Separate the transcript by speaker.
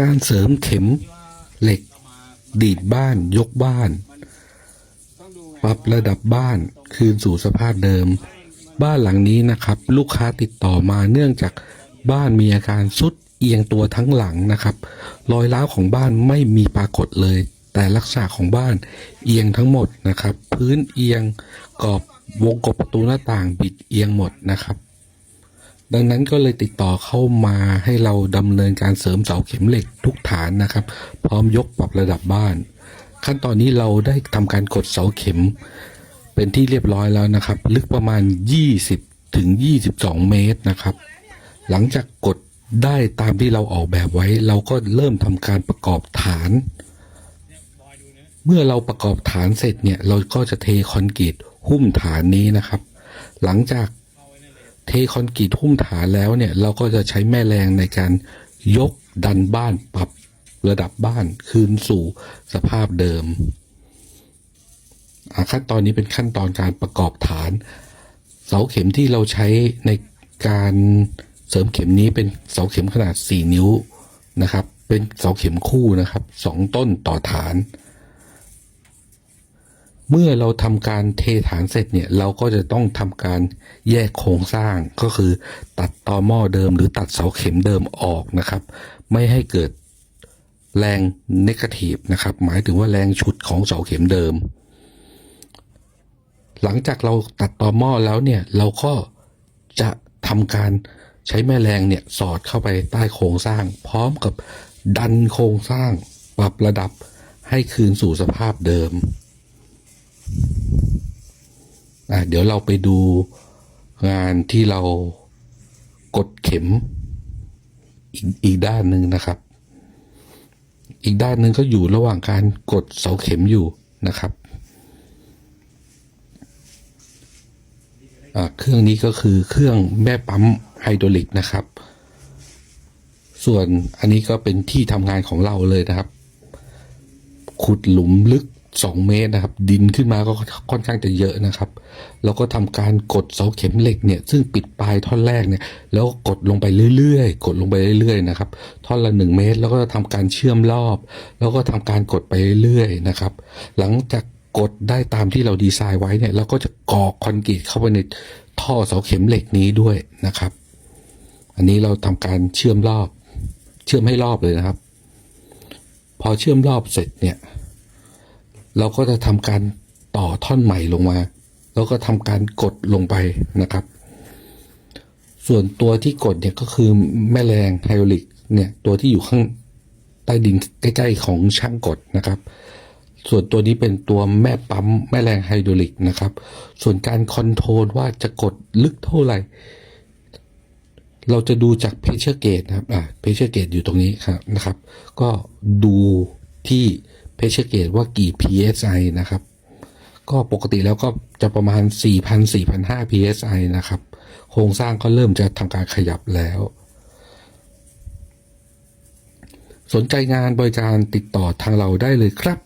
Speaker 1: การเสริมเข็มเหล็ก ดีดบ้าน ยกบ้าน ปรับระดับบ้านคืนสู่สภาพเดิม บ้านหลังนี้นะครับ ลูกค้าติดต่อมาเนื่องจากบ้านมีอาการสุดเอียงตัวทั้งหลังนะครับ รอยร้าวของบ้านไม่มีปรากฏเลย แต่ลักษณะของบ้านเอียงทั้งหมดนะครับ พื้นเอียงกรอบวงกบประตูหน้าต่างบิดเอียงหมดนะครับ ดังนั้นก็เลยติดต่อเข้ามาให้เราดำเนินการเสริมเสาเข็มเหล็กทุกฐานนะครับ พร้อมยกปรับระดับบ้าน ขั้นตอนนี้เราได้ทำการกดเสาเข็ม เป็นที่เรียบร้อยแล้วนะครับ ลึกประมาณ 20ถึง22 เมตรนะครับ หลังจากกดได้ตามที่เราออกแบบไว้ เราก็เริ่มทำการประกอบฐาน เมื่อเราประกอบฐานเสร็จเนี่ย เราก็จะเทคอนกรีตหุ้มฐานนี้นะครับ หลังจาก เทคอนกรีตหุ้มฐานแล้วเนี่ยเราก็จะใช้แม่แรงในการยกดันบ้านปรับระดับบ้านคืนสู่สภาพเดิมขั้นตอนนี้เป็นขั้นตอนการประกอบฐาน เสาเข็มที่เราใช้ในการเสริมเข็มนี้เป็นเสาเข็มขนาด 4 นิ้วนะครับ เป็นเสาเข็มคู่นะครับสองต้นต่อฐาน เมื่อเราทำการเทฐานเสร็จเนี่ยเราก็จะต้องทำการแยกโครงสร้างก็คือตัดตอหม้อเดิมหรือตัดเสาเข็มเดิมออกนะครับ ไม่ให้เกิดแรงเนกาทีฟนะครับ หมายถึงว่าแรงฉุดของเสาเข็มเดิม หลังจากเราตัดตอหม้อแล้วเนี่ยเราก็จะทำการใช้แม่แรงเนี่ยสอดเข้าไปใต้โครงสร้าง พร้อมกับดันโครงสร้างปรับระดับให้คืนสู่สภาพเดิม อะเดี๋ยวเราไปดูงานที่เรากดเข็มอีกอีกด้านหนึ่งนะครับ อีกด้านหนึ่งก็อยู่ระหว่างการกดเสาเข็มอยู่นะครับเครื่องนี้ก็คือเครื่องแม่ปั๊มไฮดรอลิกนะครับ ส่วนอันนี้ก็เป็นที่ทำงานของเราเลยนะครับ ขุดหลุมลึก 2 เมตรนะครับ ดินขึ้นมาก็ค่อนข้างจะเยอะนะครับ แล้วก็ทำการกดเสาเข็มเหล็กเนี่ยซึ่งปิดปลายท่อนแรกเนี่ยแล้วก็กดลงไปเรื่อยๆ กดลงไปเรื่อยๆนะครับท่อนละ 1 เมตร แล้วก็ทำการเชื่อมรอบ แล้วก็ทำการกดไปเรื่อยๆนะครับ หลังจากกดได้ตามที่เราดีไซน์ไว้เนี่ยเราก็จะกอกคอนกรีตเข้าไปในท่อเสาเข็มเหล็กนี้ด้วยนะครับ อันนี้เราทำการเชื่อมรอบ เชื่อมให้รอบเลยนะครับ พอเชื่อมรอบเสร็จเนี่ย เราก็จะทำการต่อท่อนใหม่ลงมา แล้วก็ทำการกดลงไปนะครับ ส่วนตัวที่กดเนี่ยก็คือแม่แรงไฮดรอลิกเนี่ยตัวที่อยู่ข้างใต้ดินใกล้ๆของช่างกดนะครับ ส่วนตัวนี้เป็นตัวแม่ปั๊มแม่แรงไฮดรอลิกนะครับ ส่วนการคอนโทรลว่าจะกดลึกเท่าไหร่ เราจะดูจากเพชเชอร์เกตนะครับอ่าเพชเชอร์เกตอยู่ตรงนี้ครับนะครับ ก็ดูที่ เพชเชอร์เกตว่ากี่ psi นะครับ ก็ปกติแล้วก็จะประมาณ 4,000-4,500 psi นะครับ โครงสร้างก็เริ่มจะทำการขยับแล้ว สนใจงานบริการติดต่อทางเราได้เลยครับ